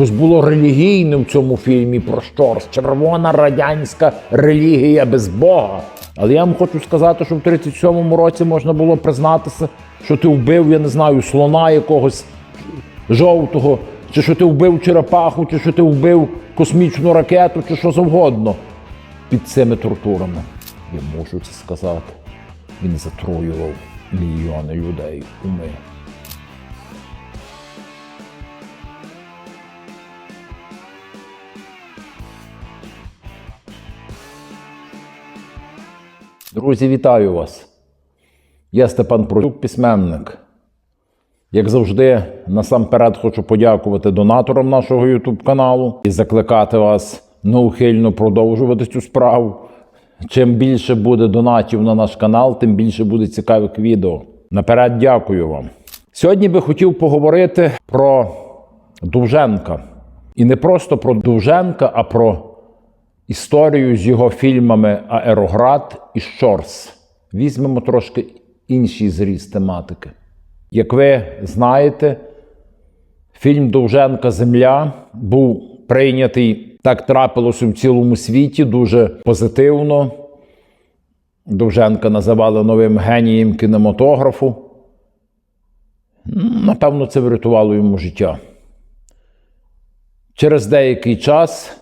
Щось було релігійне в цьому фільмі про Щорс. Червона радянська релігія без Бога. Але я вам хочу сказати, що в 37-му році можна було признатися, що ти вбив, я не знаю, слона якогось жовтого, чи що ти вбив черепаху, чи що ти вбив космічну ракету, чи що завгодно під цими тортурами. Я можу це сказати. Він затруював мільйони людей уми. Друзі, вітаю вас! Я Степан Пролюк, письменник. Як завжди, насамперед хочу подякувати донаторам нашого YouTube каналу і закликати вас неухильно продовжувати цю справу. Чим більше буде донатів на наш канал, тим більше буде цікавих відео. Наперед дякую вам. Сьогодні би хотів поговорити про Довженка. І не просто про Довженка, а про історію з його фільмами Аероград і Щорс. Візьмемо трошки інший зріз тематики. Як ви знаєте, фільм Довженка Земля був прийнятий, так трапилося в цілому світі, дуже позитивно. Довженка називали новим генієм кінематографу. Напевно, це врятувало йому життя. Через деякий час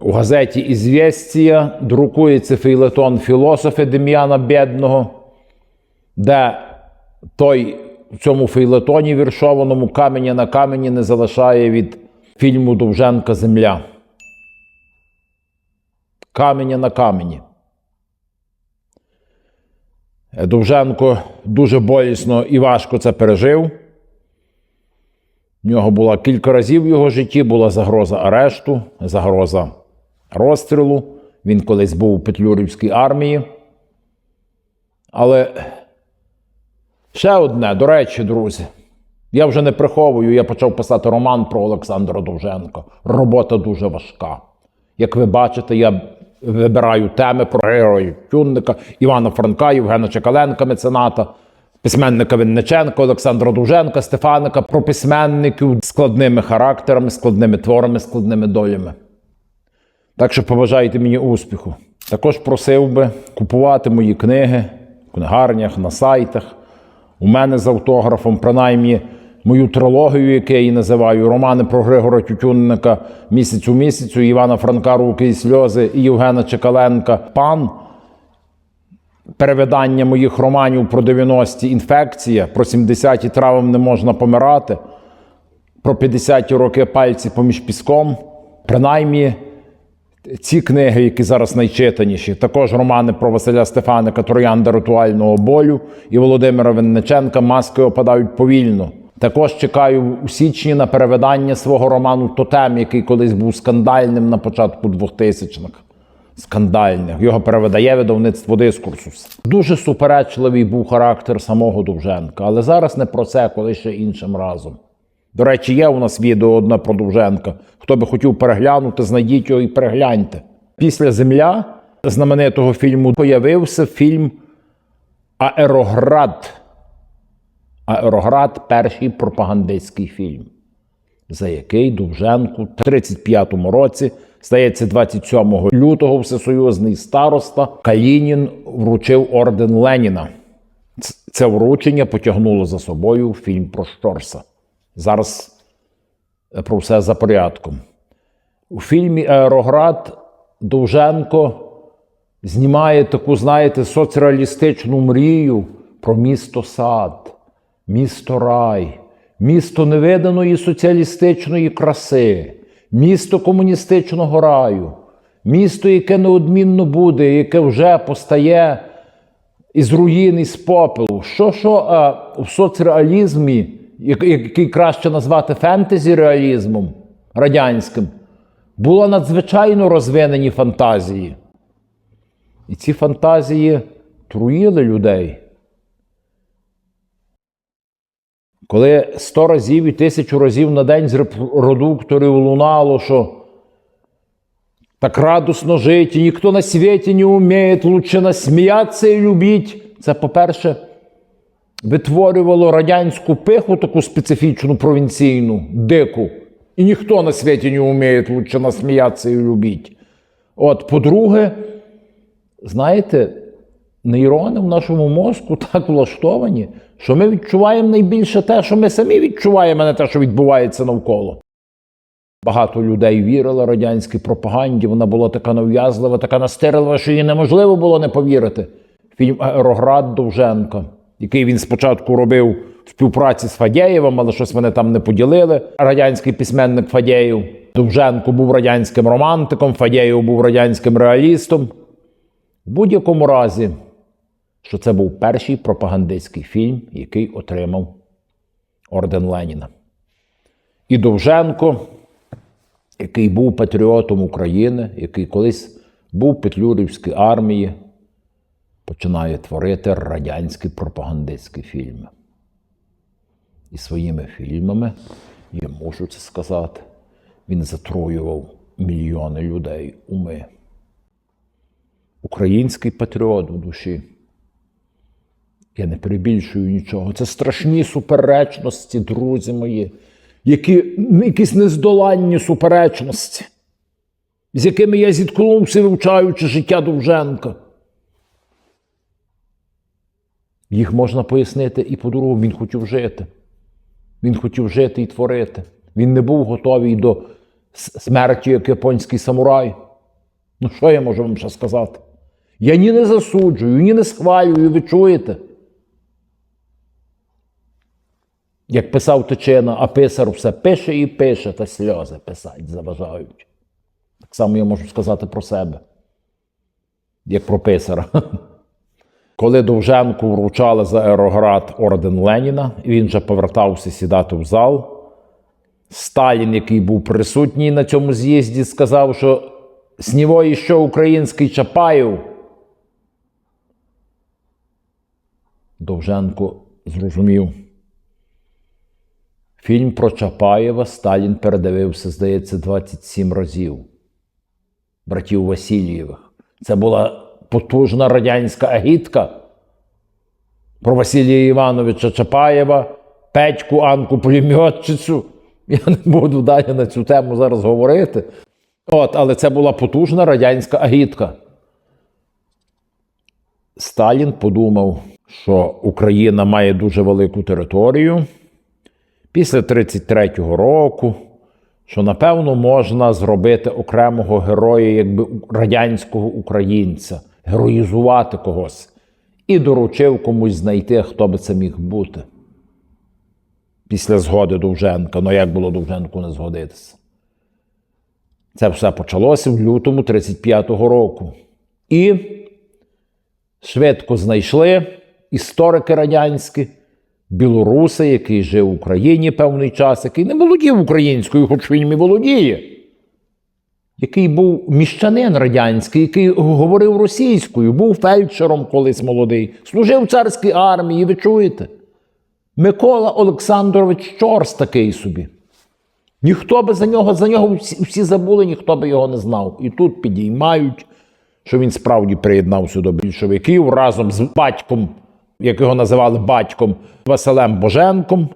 у газеті Ізвєстія друкується фейлетон філософа Дем'яна Бєдного, де той в цьому фейлетоні віршованому каменя на камені не залишає від фільму Довженка Земля. Каменя на камені. Довженко дуже болісно і важко це пережив. В нього була кілька разів в його житті була загроза арешту, загроза розстрілу. Він колись був у Петлюрівській армії. Але ще одне, до речі, друзі, я вже не приховую, я почав писати роман про Олександра Довженка. Робота дуже важка. Як ви бачите, я вибираю теми про героїв Тюнника, Івана Франка, Євгена Чекаленка, мецената, письменника Винниченка, Олександра Довженка, Стефаника, про письменників складними характерами, складними творами, складними долями. Так що побажайте мені успіху. Також просив би купувати мої книги в книгарнях, на сайтах. У мене з автографом, принаймні, мою трилогію, яку я її називаю, романи про Григора Тютюнника місяць у місяцю, Івана Франка Руки і сльози і Євгена Чекаленка. Пан. Перевидання моїх романів про 90-ті інфекція, про 70-ті травм не можна помирати, про 50-ті роки пальці поміж піском. Принаймні, ці книги, які зараз найчитаніші, також романи про Василя Стефаника, Троянда ритуального болю і Володимира Винниченка Маски опадають повільно. Також чекаю у січні на перевидання свого роману Тотем, який колись був скандальним на початку 2000-х. Скандальних. Його перевидає видавництво дискурсус. Дуже суперечливий був характер самого Довженка, але зараз не про це, коли ще іншим разом. До речі, є у нас відео одне про Довженка. Хто би хотів переглянути, знайдіть його і перегляньте. Після Земля знаменитого фільму появився фільм Аероград. Аероград перший пропагандистський фільм, за який Довженку в 35-му році, здається, 27 лютого, всесоюзний староста Калінін вручив орден Леніна. Це вручення потягнуло за собою фільм про Щорса. Зараз е, про все за порядком. У фільмі Аероград Довженко знімає таку, знаєте, соцреалістичну мрію про місто сад, місто рай, місто невиданої соціалістичної краси, місто комуністичного раю, місто, яке неодмінно буде, яке вже постає із руїн, із попелу. Що що а, в соцреалізмі, який краще назвати фентезі-реалізмом радянським, було надзвичайно розвинені фантазії. І ці фантазії труїли людей. Коли сто разів і тисячу разів на день з репродукторів лунало, що так радосно жить, і ніхто на світі не вміє, лучше насміятися і любіть. Це, по-перше, витворювало радянську пиху, таку специфічну, провінційну, дику. І ніхто на світі не вміє лучше насміятися і любити. От, по-друге, знаєте, нейрони в нашому мозку так влаштовані, що ми відчуваємо найбільше те, що ми самі відчуваємо, а не те, що відбувається навколо. Багато людей вірило радянській пропаганді. Вона була така нав'язлива, така настирлива, що їй неможливо було не повірити. Фільм Аероград Довженка, який він спочатку робив в співпраці з Фадєєвим, але щось вони там не поділили. Радянський письменник Фадєєв. Довженко був радянським романтиком, Фадєєв був радянським реалістом. В будь-якому разі, що це був перший пропагандистський фільм, який отримав орден Леніна. І Довженко, який був патріотом України, який колись був в Петлюрівській армії, починає творити радянські пропагандистські фільми. І своїми фільмами, я можу це сказати, він затруював мільйони людей уми. Український патріот у душі. Я не перебільшую нічого. Це страшні суперечності, друзі мої, які якісь нездоланні суперечності, з якими я зіткнувся, вивчаючи життя Довженка. Їх можна пояснити і по-другому, він хотів жити. Він хотів жити і творити. Він не був готовий до смерті, як японський самурай. Ну, що я можу вам ще сказати? Я ні не засуджую, ні не схвалюю, ви чуєте? Як писав Тичина, а писар все пише і пише, та сльози писать заважають. Так само я можу сказати про себе, як про писара. Коли Довженку вручали за Аероград орден Леніна, він вже повертався сідати в зал, Сталін, який був присутній на цьому з'їзді, сказав, що нього іще український Чапаєв. Довженко зрозумів. Фільм про Чапаєва Сталін передивився, здається, 27 разів. Братів Васильєвих. Це була потужна радянська агітка про Василія Івановича Чапаєва, Петьку, Анку пулеметчицю. Я не буду далі на цю тему зараз говорити. От, Але це була потужна радянська агітка. Сталін подумав, що Україна має дуже велику територію. Після 33-го року, що напевно можна зробити окремого героя, якби радянського українця, героїзувати когось. І доручив комусь знайти, хто би це міг бути. Після згоди Довженка. Ну як було Довженку не згодитися? Це все почалося в лютому 35-го року. І швидко знайшли історики радянські, білоруси, який жив в Україні певний час, який не володів українською, хоч він і володіє, який був міщанин радянський, який говорив російською, був фельдшером колись молодий, служив в царській армії, ви чуєте? Микола Олександрович Чорс такий собі. Ніхто би за нього, за нього всі, всі забули, ніхто би його не знав. І тут підіймають, що він справді приєднався до більшовиків разом з батьком, як його називали батьком Василем Боженком.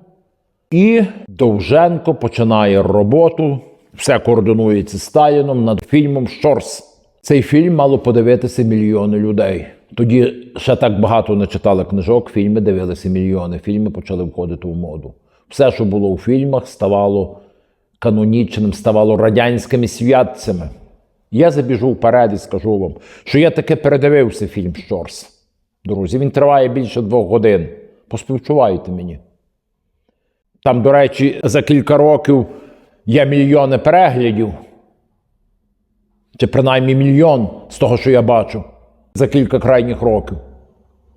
І Довженко починає роботу. Все координується з Сталіном над фільмом Щорс. Цей фільм мало подивитися мільйони людей. Тоді ще так багато не читали книжок, фільми дивилися мільйони. Фільми почали входити в моду. Все, що було у фільмах, ставало канонічним, ставало радянськими святцями. Я забіжу вперед і скажу вам, що я таки передивився фільм Щорс. Друзі, він триває більше двох годин. Поспівчувайте мені. Там, до речі, за кілька років є мільйони переглядів. Чи принаймні мільйон з того, що я бачу за кілька крайніх років.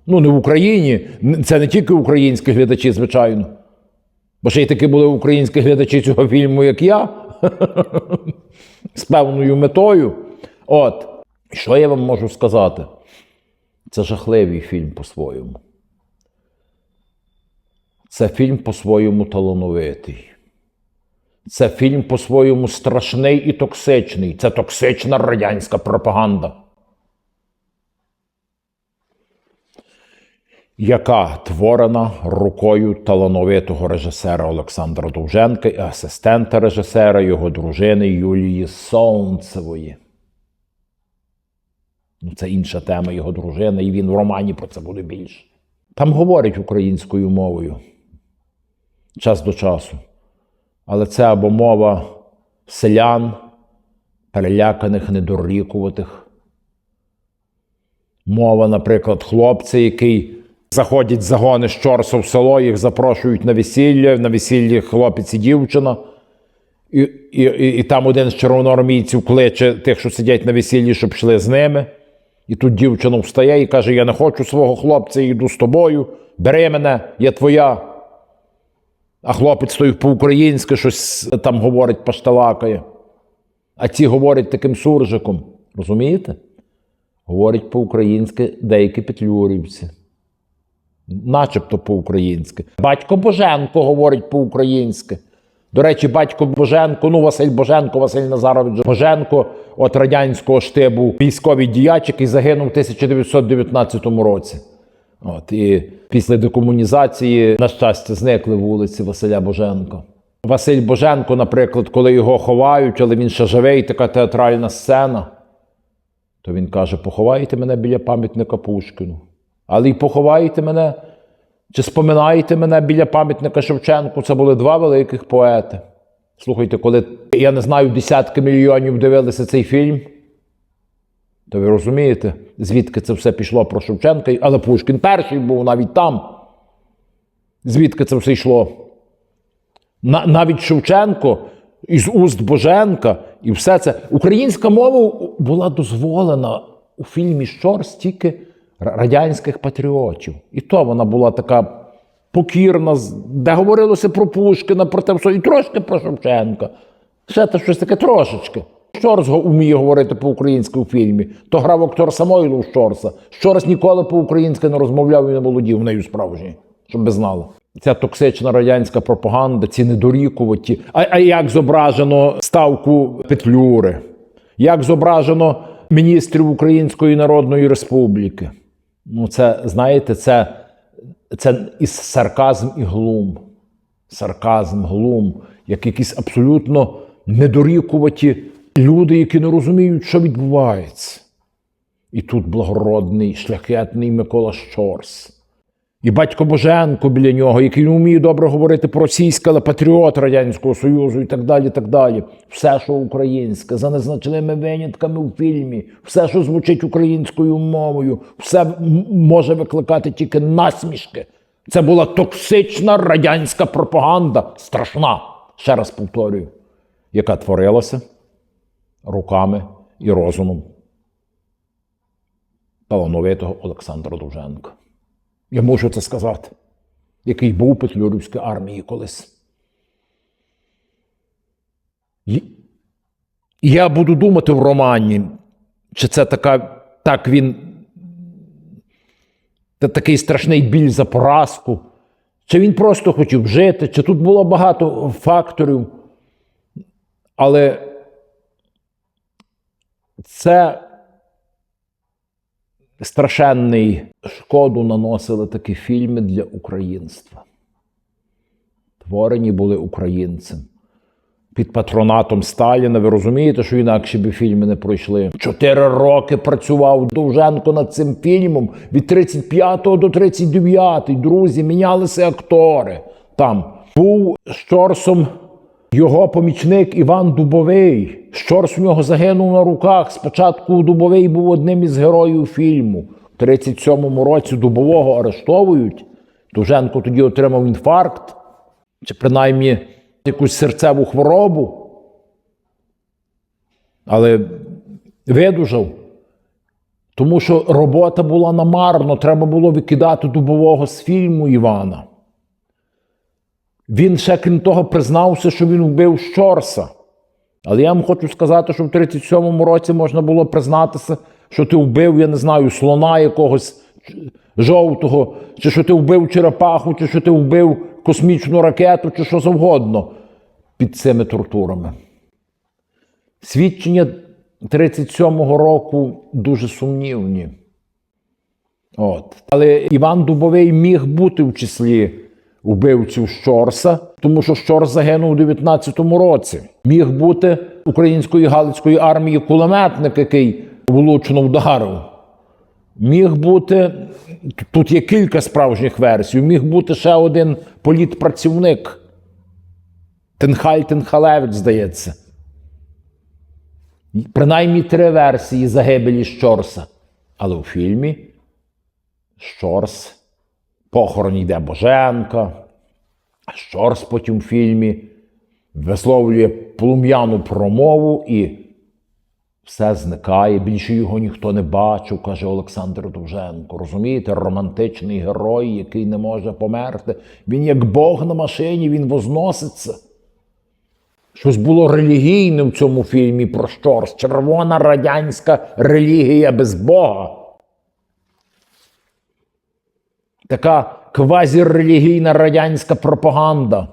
Ну, не в Україні. Це не тільки українські глядачі, звичайно. Бо ще й таки були українські глядачі цього фільму, як я, з певною метою. От, що я вам можу сказати? Це жахливий фільм по-своєму. Це фільм по-своєму талановитий. Це фільм по-своєму страшний і токсичний. Це токсична радянська пропаганда. яка творена рукою талановитого режисера Олександра Довженка і асистента режисера його дружини Юлії Сонцевої. Ну, це інша тема його дружини, і він в романі про це буде більше. Там говорять українською мовою час до часу. Але це або мова селян, переляканих, недорікуватих. Мова, наприклад, хлопця, який заходять загони з Чорсу в село, їх запрошують на весілля, на весіллі хлопець і дівчина. І, і, і, і там один з червоноармійців кличе тих, що сидять на весіллі, щоб йшли з ними. І тут дівчина встає і каже: Я не хочу свого хлопця, я йду з тобою, бери мене, я твоя. А хлопець той по-українськи щось там говорить, пашталакає. А ці говорять таким суржиком. Розумієте? Говорять по-українськи деякі петлюрівці. Начебто по-українськи. Батько Боженко говорить по-українськи. До речі, батько Боженко, ну Василь Боженко, Василь Назарович Боженко, от радянського штибу, військовий діяч, який загинув в 1919 році. От, і після декомунізації, на щастя, зникли вулиці Василя Боженка. Василь Боженко, наприклад, коли його ховають, але він ще живий, така театральна сцена, то він каже: поховайте мене біля пам'ятника Пушкіну. Але й поховайте мене, чи споминаєте мене біля пам'ятника Шевченку. Це були два великих поети. Слухайте, коли я не знаю, десятки мільйонів дивилися цей фільм, то ви розумієте, звідки це все пішло про Шевченка, але Пушкін перший був навіть там. Звідки це все йшло? На, навіть Шевченко із уст Боженка, і все це. Українська мова була дозволена у фільмі Щорс тільки радянських патріотів. І то вона була така покірна, де говорилося про Пушкіна, про те все, і трошки про Шевченка. Ще те щось таке трошечки. Щорс вміє говорити по-українськи у фільмі. То грав актор Самойлов Щорса. Щорс ніколи по-українськи не розмовляв і не володів нею справжньою, щоб ви знали. Ця токсична радянська пропаганда, ці недорікуваті. А, а як зображено ставку Петлюри? Як зображено міністрів Української Народної Республіки? Ну, це, знаєте, це, це і сарказм і глум. Сарказм, глум, як якісь абсолютно недорікуваті люди, які не розуміють, що відбувається. І тут благородний, шляхетний Микола Щорс. І батько Боженко біля нього, який не вміє добре говорити по-російськи, але патріот Радянського Союзу і так далі. так далі. Все, що українське, за незначними винятками у фільмі, все, що звучить українською мовою, все може викликати тільки насмішки. Це була токсична радянська пропаганда, страшна, ще раз повторюю, яка творилася руками і розумом талановитого Олександра Довженка. Я можу це сказати, який був Петлюрівській армії колись. Я буду думати в романі, чи це така, так він та такий страшний біль за поразку, чи він просто хотів жити, чи тут було багато факторів. Але це страшенний шкоду наносили такі фільми для українства. Творені були українцем. Під патронатом Сталіна, ви розумієте, що інакше би фільми не пройшли. Чотири роки працював Довженко над цим фільмом від 35 до 39. Друзі, мінялися актори. Там був з Чорсом його помічник Іван Дубовий. Щорс у нього загинув на руках. Спочатку Дубовий був одним із героїв фільму. В 37-му році Дубового арештовують. Довженко тоді отримав інфаркт, чи принаймні якусь серцеву хворобу. Але видужав. Тому що робота була намарно, треба було викидати Дубового з фільму Івана. Він ще крім того признався, що він вбив Щорса. Але я вам хочу сказати, що в 37-му році можна було признатися, що ти вбив, я не знаю, слона якогось жовтого, чи що ти вбив черепаху, чи що ти вбив космічну ракету, чи що завгодно під цими тортурами. Свідчення 37-го року дуже сумнівні. От. Але Іван Дубовий міг бути в числі вбивців Щорса, тому що Щорс загинув у 19-му році. Міг бути української галицької армії кулеметник, який влучно вдарив. Міг бути, тут є кілька справжніх версій, міг бути ще один політпрацівник. Тенхаль Тенхалевич, здається. Принаймні три версії загибелі Щорса. Але у фільмі Щорс, похорон йде Боженка, Щорс потім в фільмі висловлює плум'яну промову і все зникає. Більше його ніхто не бачив, каже Олександр Довженко. Розумієте, романтичний герой, який не може померти. Він як Бог на машині, він возноситься. Щось було релігійне в цьому фільмі про Щорс. Червона радянська релігія без Бога. Така квазірелігійна радянська пропаганда.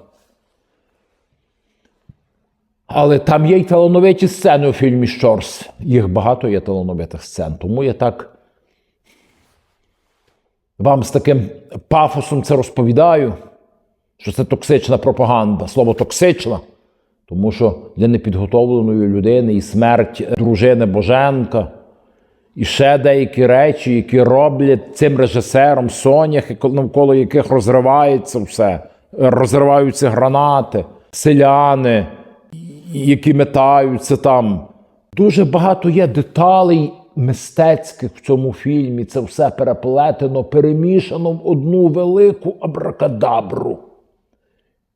Але там є й талановиті сцени у фільмі Щорс. Їх багато є талановитих сцен. Тому я так вам з таким пафосом це розповідаю, що це токсична пропаганда. Слово токсична. Тому що для непідготовленої людини і смерть дружини Боженка, і ще деякі речі, які роблять цим режисером Сонях, навколо яких розривається все, розриваються гранати, селяни, які метаються там. Дуже багато є деталей мистецьких в цьому фільмі. Це все переплетено, перемішано в одну велику абракадабру,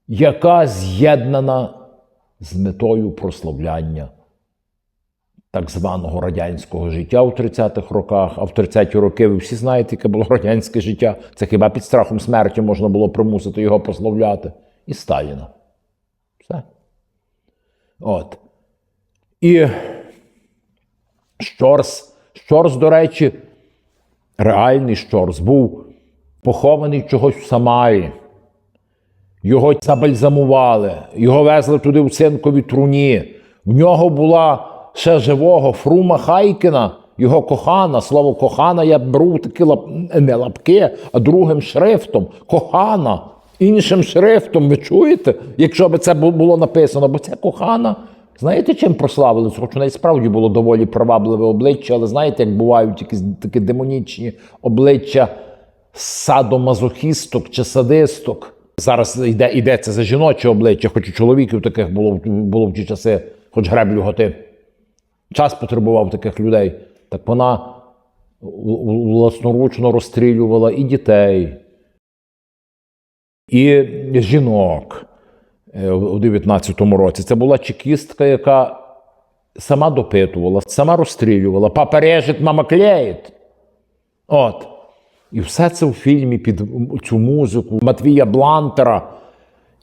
яка з'єднана з метою прославляння так званого радянського життя у 30-х роках. А в 30-ті роки ви всі знаєте, яке було радянське життя. Це хіба під страхом смерті можна було примусити його прославляти? І Сталіна. Все. От. І Щорс, Щорс, до речі, реальний Щорс був похований чогось в Самарі. Його забальзамували, його везли туди в цинковій труні. В нього була ще живого Фрума Хайкіна, його кохана. Слово кохана я беру такі лап... не лапки, а другим шрифтом. Кохана. Іншим шрифтом, ви чуєте? Якщо б це було написано, бо це кохана. Знаєте, чим прославилися? Хоч у неї справді було доволі привабливе обличчя, але знаєте, як бувають якісь такі демонічні обличчя садомазохісток чи садисток. Зараз йде, йдеться за жіноче обличчя, хоч у чоловіків таких було, було в ті часи, хоч греблю готи. Час потребував таких людей. Так вона власноручно розстрілювала і дітей, і жінок е, у 19-му році. Це була чекістка, яка сама допитувала, сама розстрілювала. Папа режет, мама клеїть. От. І все це в фільмі під цю музику Матвія Блантера.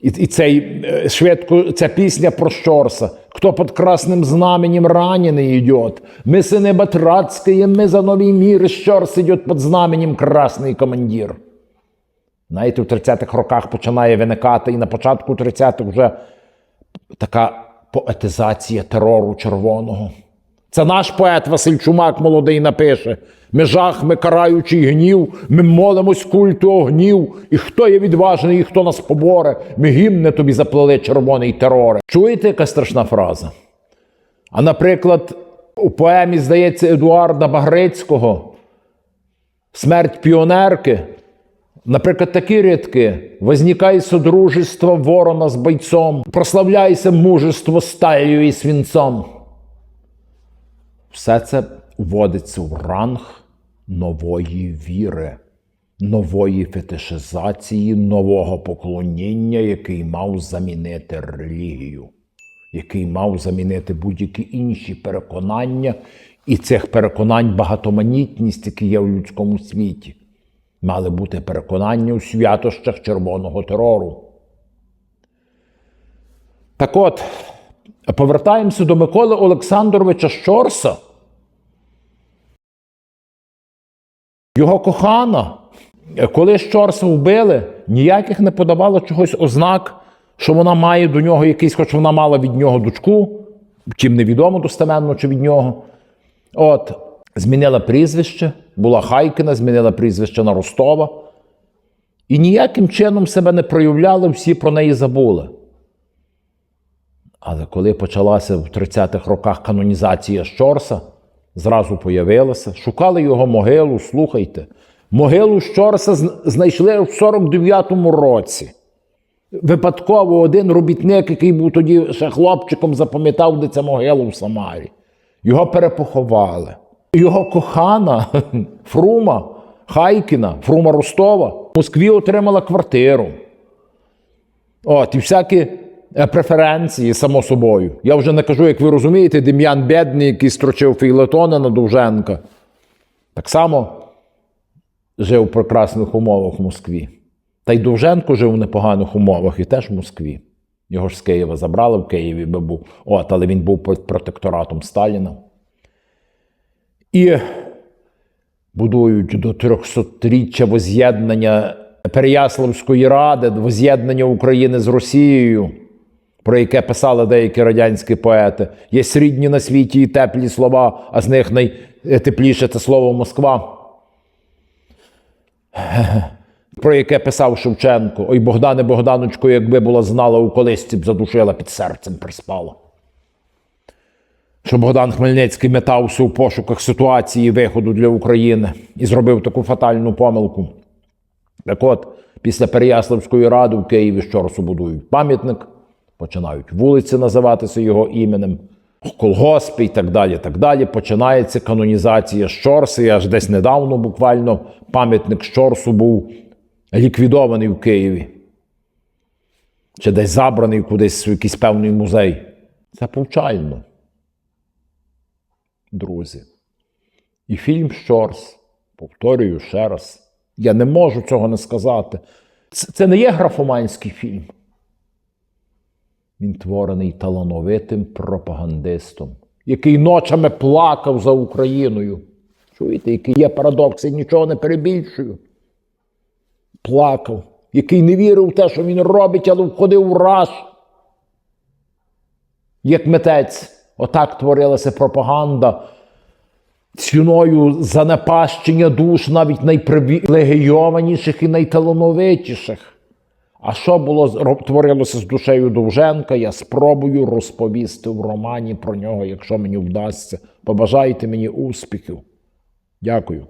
І, і цей е, швидко, ця пісня про Щорса. Хто під красним знаменем ранений идет? Мы сыны Батрацкие, мы за новий мір. Щорс идет під знаменем красний командир. Знаєте, в 30-х роках починає виникати, і на початку 30-х вже така поетизація терору червоного. Це наш поет Василь Чумак молодий напише. Ми жах, ми караючий гнів, ми молимось культу огнів. І хто є відважний, і хто нас поборе, ми гімни тобі заплели червоний терори. Чуєте, яка страшна фраза? А наприклад, у поемі, здається, Едуарда Багрицького Смерть піонерки. Наприклад, такі рядки: Возникай содружество ворона з бойцом, прославляйся мужество сталью і свінцом. Все це вводиться в ранг нової віри, нової фетишизації, нового поклоніння, який мав замінити релігію, який мав замінити будь-які інші переконання, і цих переконань багатоманітність, які є в людському світі. Мали бути переконання у святощах червоного терору. Так от, повертаємося до Миколи Олександровича Щорса. Його кохана, коли Щорса вбили, ніяких не подавало чогось ознак, що вона має до нього якийсь, хоч вона мала від нього дочку, втім невідомо достеменно чи від нього. От, змінила прізвище, була Хайкина, змінила прізвище на Ростова. І ніяким чином себе не проявляли, всі про неї забули. Але коли почалася в 30-х роках канонізація Щорса, зразу появилася, шукали його могилу, слухайте. Могилу Щорса знайшли в 49-му році. Випадково один робітник, який був тоді ще хлопчиком, запам'ятав, де ця могила в Самарі. Його перепоховали. Його кохана Фрума Хайкіна, Фрума Ростова, в Москві отримала квартиру. От, і всякі преференції, само собою. Я вже не кажу, як ви розумієте, Дем'ян Бедний, який строчив фейлетони на Довженка, так само жив в прекрасних умовах в Москві. Та й Довженко жив в непоганих умовах і теж в Москві. Його ж з Києва забрали в Києві би був. От, але він був під протекторатом Сталіна. І будують до 300-річчя воз'єднання Переяславської ради, воз'єднання України з Росією, про яке писали деякі радянські поети. Є срідні на світі і теплі слова, а з них найтепліше це слово Москва. Про яке писав Шевченко. Ой, Богдане Богданочко, якби була знала у колисці б задушила під серцем приспала. Що Богдан Хмельницький метався у пошуках ситуації виходу для України і зробив таку фатальну помилку. Так от, після Переяславської ради в Києві щорсу будують пам'ятник, починають вулиці називатися його іменем, колгоспи і так далі. так далі. Починається канонізація Щорси. І аж десь недавно буквально пам'ятник Щорсу був ліквідований в Києві. Чи десь забраний кудись в якийсь певний музей. Це повчально, друзі. І фільм Щорс, повторюю ще раз, я не можу цього не сказати. Це, це не є графоманський фільм. Він творений талановитим пропагандистом, який ночами плакав за Україною. Чуєте, який є парадокс, я нічого не перебільшую. Плакав, який не вірив в те, що він робить, але входив в раж. Як митець, отак творилася пропаганда ціною занепащення душ навіть найпривілегійованіших і найталановитіших. А що було творилося з душею Довженка, я спробую розповісти в романі про нього, якщо мені вдасться. Побажайте мені успіхів. Дякую.